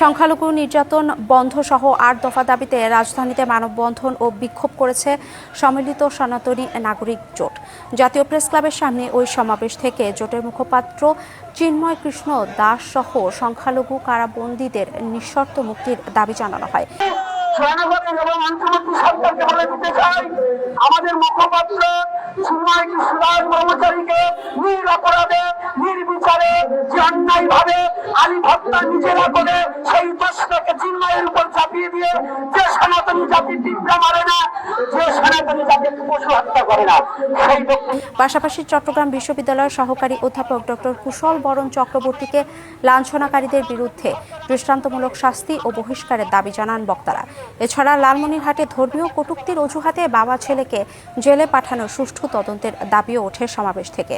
সংখ্যালঘু নির্যাতন বন্ধ সহ আট দফা দাবিতে রাজধানীতে মানববন্ধন ও বিক্ষোভ করেছে সম্মিলিত সনাতনী নাগরিক জোট। জাতীয় প্রেস ক্লাবের সামনে ওই সমাবেশ থেকে জোটের মুখপাত্র চিন্ময় কৃষ্ণ দাস সহ সংখ্যালঘু কারাবন্দীদের নিঃশর্ত মুক্তির দাবি জানানো হয়। আমাদের মুখপাত্র নির্বিচারে অন্যায় ভাবে আলী ভক্তা নিজেরা করে সেই চিন্ময়ের উপর চাপিয়ে দিয়ে যে সনাতনী মারে না, যে সনাতনী পশু হত্যা করে না, সেই পাশাপাশি চট্টগ্রাম বিশ্ববিদ্যালয়ের সহকারী অধ্যাপক ডক্টর কুশল বরণ চক্রবর্তীকে লাঞ্ছনাকারীদের বিরুদ্ধে দৃষ্টান্তমূলক শাস্তি ও বহিষ্কারের দাবি জানান বক্তারা। এছাড়া লালমনিরহাটে ধর্মীয় কটূক্তির অজুহাতে বাবা ছেলেকে জেলে পাঠানোর সুষ্ঠু তদন্তের দাবিও ওঠে সমাবেশ থেকে।